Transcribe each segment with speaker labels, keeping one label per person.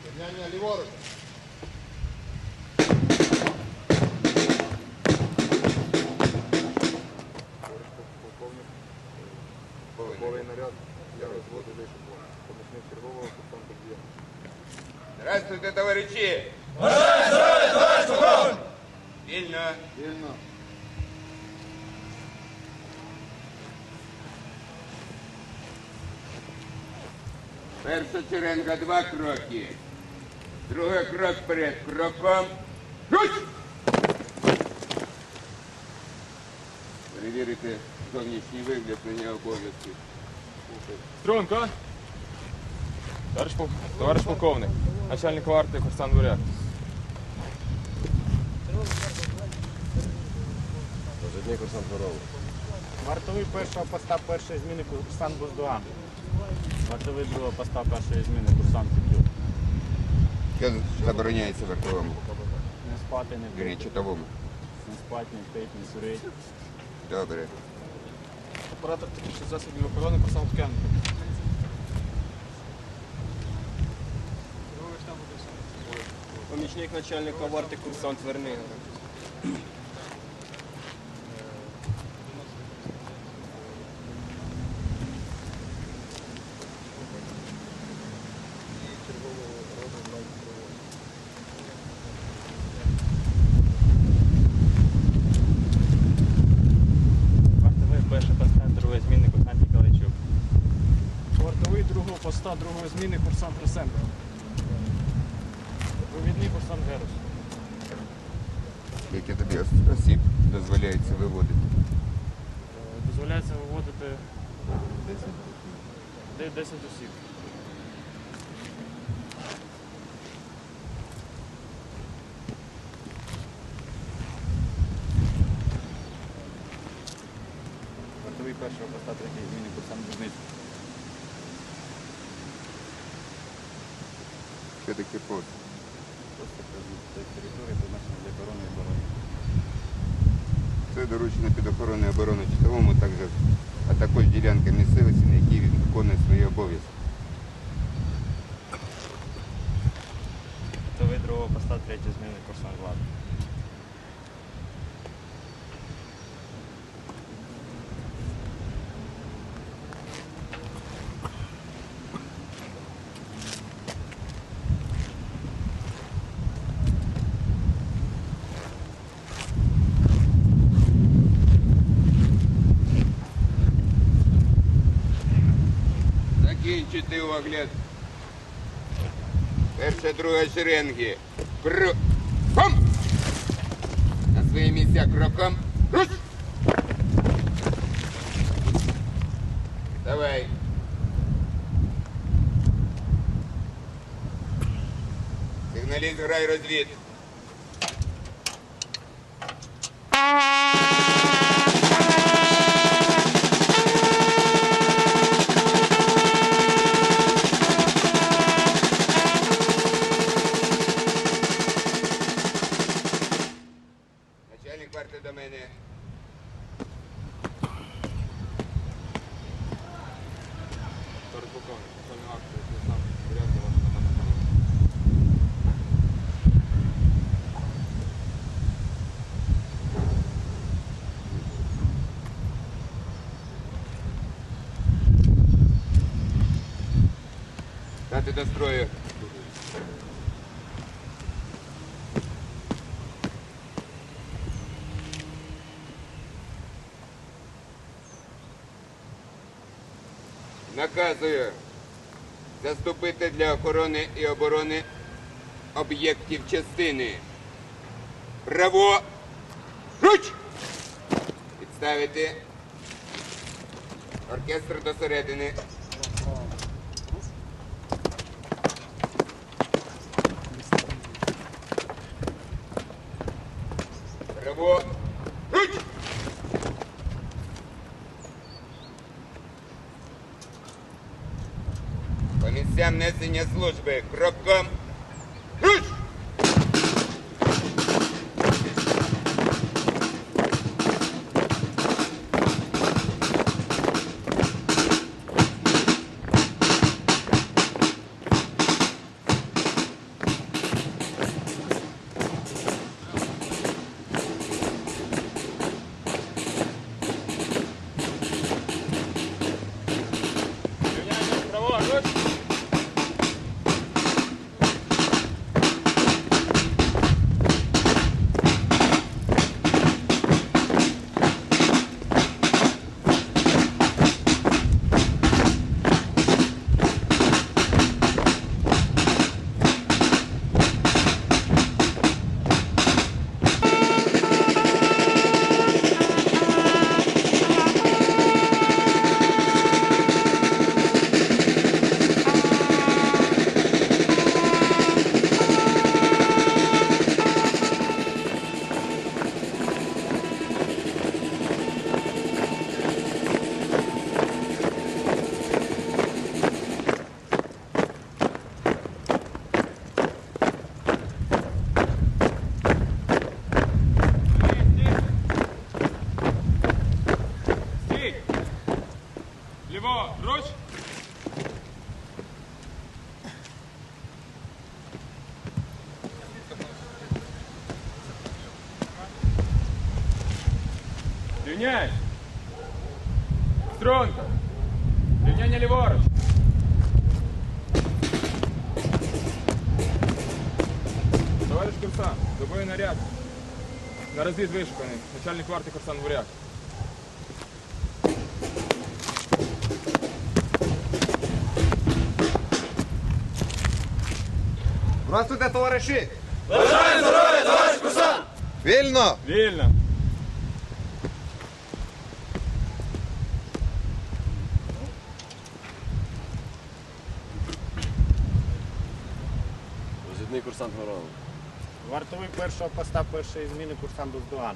Speaker 1: об'єкта. Рівняння ліворуч.
Speaker 2: Полковник, полковий наряд, я розводу вишибу. Помічник чергового курсанта б'є.
Speaker 3: Здравствуйте, товариші! Вільно.
Speaker 1: Вільно.
Speaker 3: Перша черенка два кроки. Другий крок вперед. Кроком. Руч! Перевірити зовнішній вигляд на обов'язки.
Speaker 4: Струнко. Товариш, пол- товариш полковник, начальник варти Курсан Буряк.
Speaker 2: Дожидний курсант Ворову.
Speaker 5: Вартовий першого поста першої зміни курсант Буздуан. Вартовий другого поста першої зміни курсант.
Speaker 3: Що забороняється вартовому?
Speaker 5: Не спати, не пити,
Speaker 3: читовому.
Speaker 5: не спати, не пити, не сурити.
Speaker 3: Добре.
Speaker 4: Оператор технічних засобів охорони писав Ткенко.
Speaker 6: Помічник начальника варти курсант Вернига.
Speaker 5: Вартовий першого поста другої зміни курсант Ніколайчук. Вартовий другого поста другої зміни курсант Ресенко. Провідний курсант Герус.
Speaker 3: Яке тобі осіб дозволяється виводити?
Speaker 5: Е, Дозволяється виводити де- 10 осіб. Вартовий першого поста третьої зміни курсант Бузницький.
Speaker 3: Що таке пост?
Speaker 5: це територія призначена для оборони і оборони.
Speaker 3: Це доручено під охороною оборони читовому, а також ділянка місцевості, на якій він виконує свої обов'язки.
Speaker 5: Вартовий другого поста третє зміни курсант Влад.
Speaker 3: Закінчити огляд. Перша, друга шеренги. Кроком! На свої місця кроком. Руш! Давай. Сигналіст грай розвід. Дати до строю. Наказую заступити для охорони і оборони об'єктів частини. Право. Руч! Підставити. Оркестр до середини. По місцям несення служби. Кроком.
Speaker 4: Ліво, руч! Рівняй! Струнко! Рівняння ліворуч! Товариш курсант, з тобою наряд. На розвід вишуканий. Начальник варти курсант Буряк.
Speaker 2: Здравствуйте, товариші! Бажаю здоров'я, товариш курсант! Вільно!
Speaker 4: Вільно!
Speaker 2: Розвідний курсант Воронов.
Speaker 5: Вартовий першого поста першої зміни курсант Доздоган.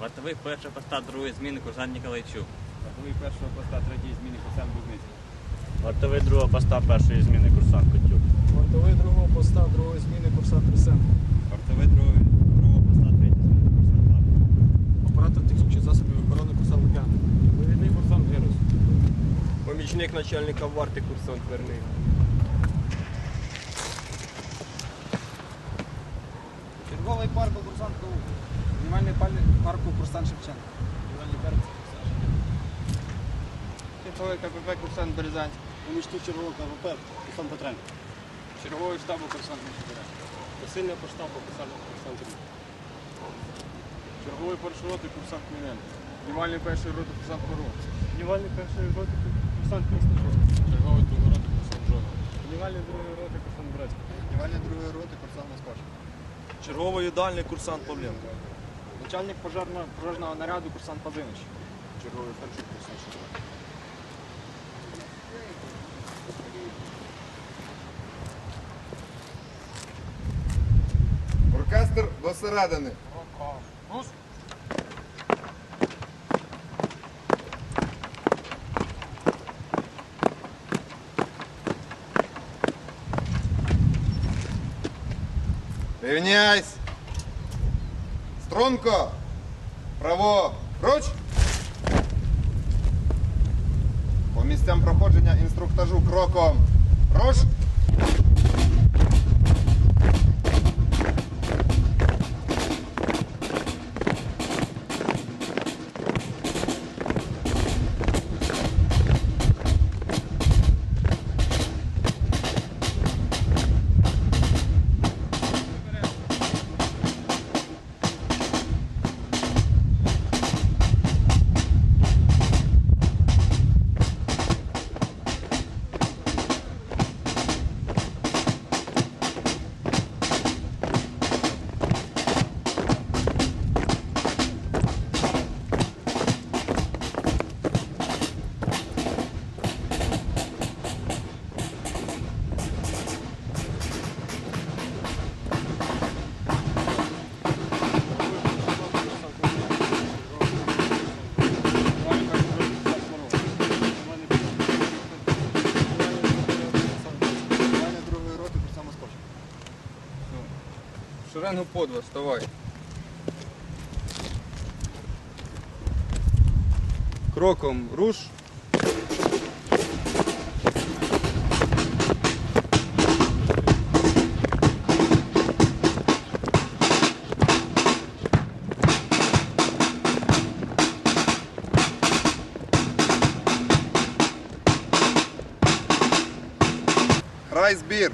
Speaker 7: Вартовий першого поста другої зміни курсант Ніколайчук.
Speaker 4: Вартовий першого поста третьої зміни курсант Бузницький.
Speaker 5: Вартовий другого поста першої зміни курсант Котюк.
Speaker 1: Вартовий другого поста другої зміни курсант Рисенко.
Speaker 7: Вартовий другого, другого поста третьої зміни курсант Лапін.
Speaker 1: Оператор технічних засобів охорони курсант Лук'ян.
Speaker 4: Вивідний курсант Герус.
Speaker 8: Помічник начальника варти курсант Вернига.
Speaker 1: Черговий парку курсант КУ. Знімальний парку курсант Шевченко. Знімальний парк курсант Шевченко.
Speaker 8: Типовий КПП курсант Березанський.
Speaker 5: Помічник чергового КВП курсант Петренко.
Speaker 4: Черговий штабу курсант Мишебіра.
Speaker 8: Посильний по штабу курсант курсант Рік.
Speaker 4: Черговий першої роти курсант Міненко. Знімальний першої роти курсант Хору.
Speaker 5: Знімальний першої роти курсант міста
Speaker 4: Черговий другої роти курсант Жога.
Speaker 5: Знімальний другої роти курсант Брацький.
Speaker 2: Знімальня другої роти курсант Москва.
Speaker 8: Черговий дальний курсант Павленко. Начальник пожежного, пожежного наряду курсант Пазинич.
Speaker 4: Черговий перший курсант Шевченко.
Speaker 2: Оркестр до середини. Рівняйсь. Струнко. Право. Руч. По місцям проходження інструктажу кроком. Руш.
Speaker 8: Давай, ну подло, вставай. Кроком руш.
Speaker 4: Хай збір!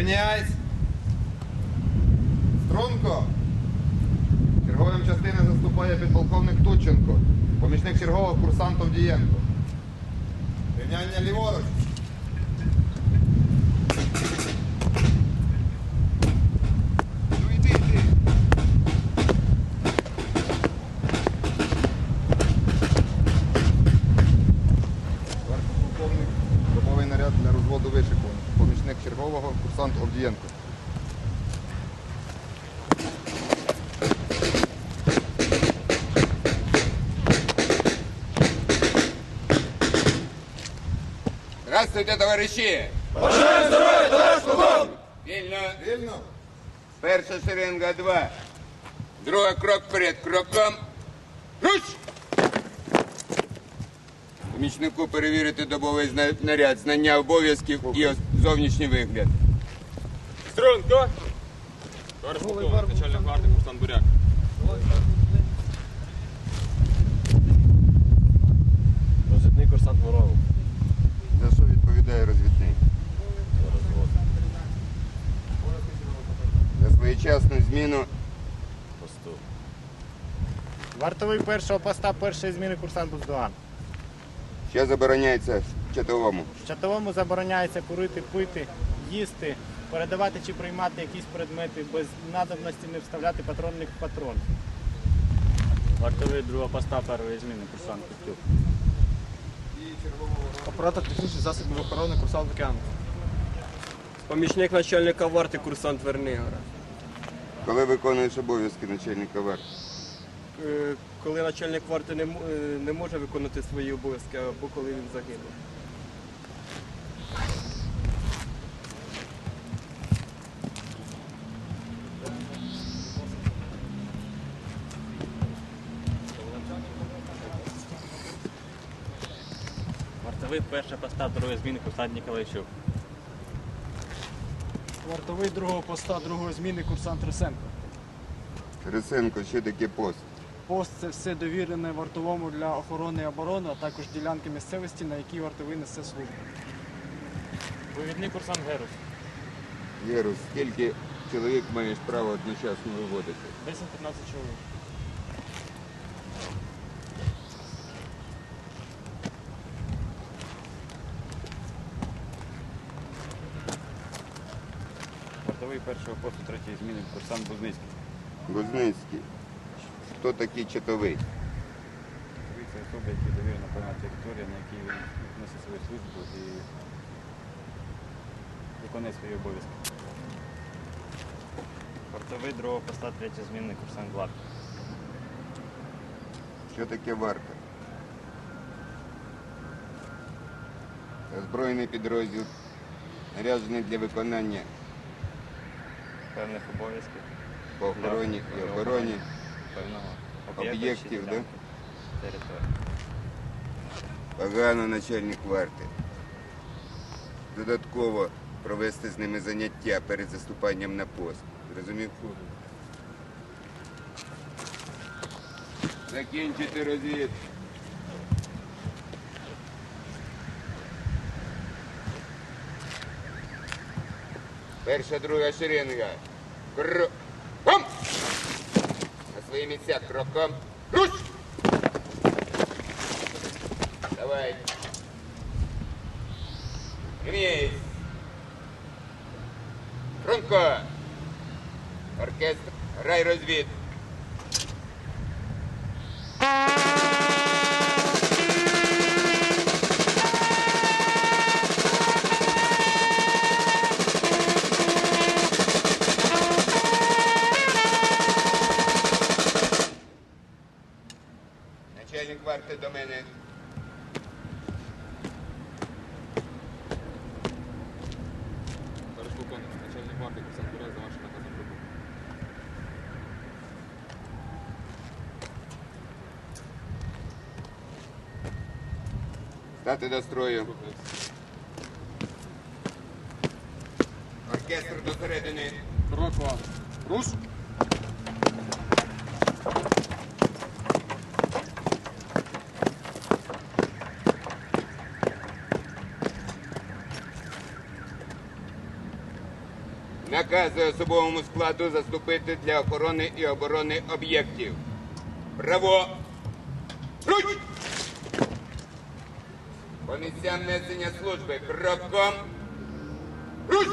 Speaker 2: Рівняйсь. Струнко. Черговим частини заступає підполковник Тученко. Помічник чергового курсант Овдієнко. Рівняння ліворуч. Ну йди, йди. Полковник, добовий наряд для розводу вишикуваний. Помічник чергового, курсант Овдієнко.
Speaker 3: Здравствуйте, товариші! Бажаю здоров'я, товариш полковник! Вільно.
Speaker 2: Вільно.
Speaker 3: Перша шеренга два. Друга крок вперед. Кроком. Руч! Помічнику перевірити добовий наряд, знання обов'язків і зовнішній вигляд.
Speaker 4: Струнко! Товариш полковник, начальник варти курсант Буряк.
Speaker 5: Розвідний курсант Воронов.
Speaker 3: Своєчасну зміну
Speaker 5: Посту.
Speaker 8: Вартовий першого поста першої зміни курсант Буздуган.
Speaker 3: що забороняється чатовому.
Speaker 8: Чатовому забороняється курити, пити, їсти, передавати чи приймати якісь предмети без надобності не вставляти патронних в патрон.
Speaker 5: Вартовий другого поста першої зміни курсант Костюк.
Speaker 6: Оператор технічних засобів охорони курсант Океан. Помічник начальника варти курсант Вернигора.
Speaker 3: Коли виконуєш обов'язки начальника варти.
Speaker 6: Е, Коли начальник варти не, м- е, не може виконати свої обов'язки, або коли він загинув.
Speaker 5: Вартовий першого поста другої зміни курсант Ніколайчук.
Speaker 1: Вартовий другого поста другої зміни курсант Рисенко.
Speaker 3: Рисенко, що таке пост?
Speaker 1: Пост це все довірене вартовому для охорони і оборони, а також ділянки місцевості, на якій вартовий несе службу.
Speaker 5: Вивідний курсант Герус.
Speaker 3: Герус, скільки чоловік маєш право одночасно виводити?
Speaker 5: 10-15 чоловік. Вартовий першого посту третьої зміни курсант Бузницький.
Speaker 3: Бузницький. Хто такий чатовий?
Speaker 5: Це особа, які довірена певна територія, на якій він носить свою службу і виконує свої обов'язки. Вартовий другого поста третьої зміни курсант Глад.
Speaker 3: Що таке варта? Озброєний підрозділ, наряджений для виконання
Speaker 5: Певних обов'язків.
Speaker 3: по охороні і обороні
Speaker 5: Певного
Speaker 3: об'єктів, да?
Speaker 5: території.
Speaker 3: Погано начальник варти. Додатково провести з ними заняття перед заступанням на пост. Зрозумів? Закінчити розвід. Перша, друга шеренга. Кроком! На свої місця кроком. Руш! Давай. Рівняйсь. Франко. Оркестр. Грай розвід. До строю. Оркестр до середини.
Speaker 1: Кроква. Руш.
Speaker 3: Наказує особовому складу заступити для охорони і оборони об'єктів. Право. Руч! По місцям несення служби. Кроком. Руч!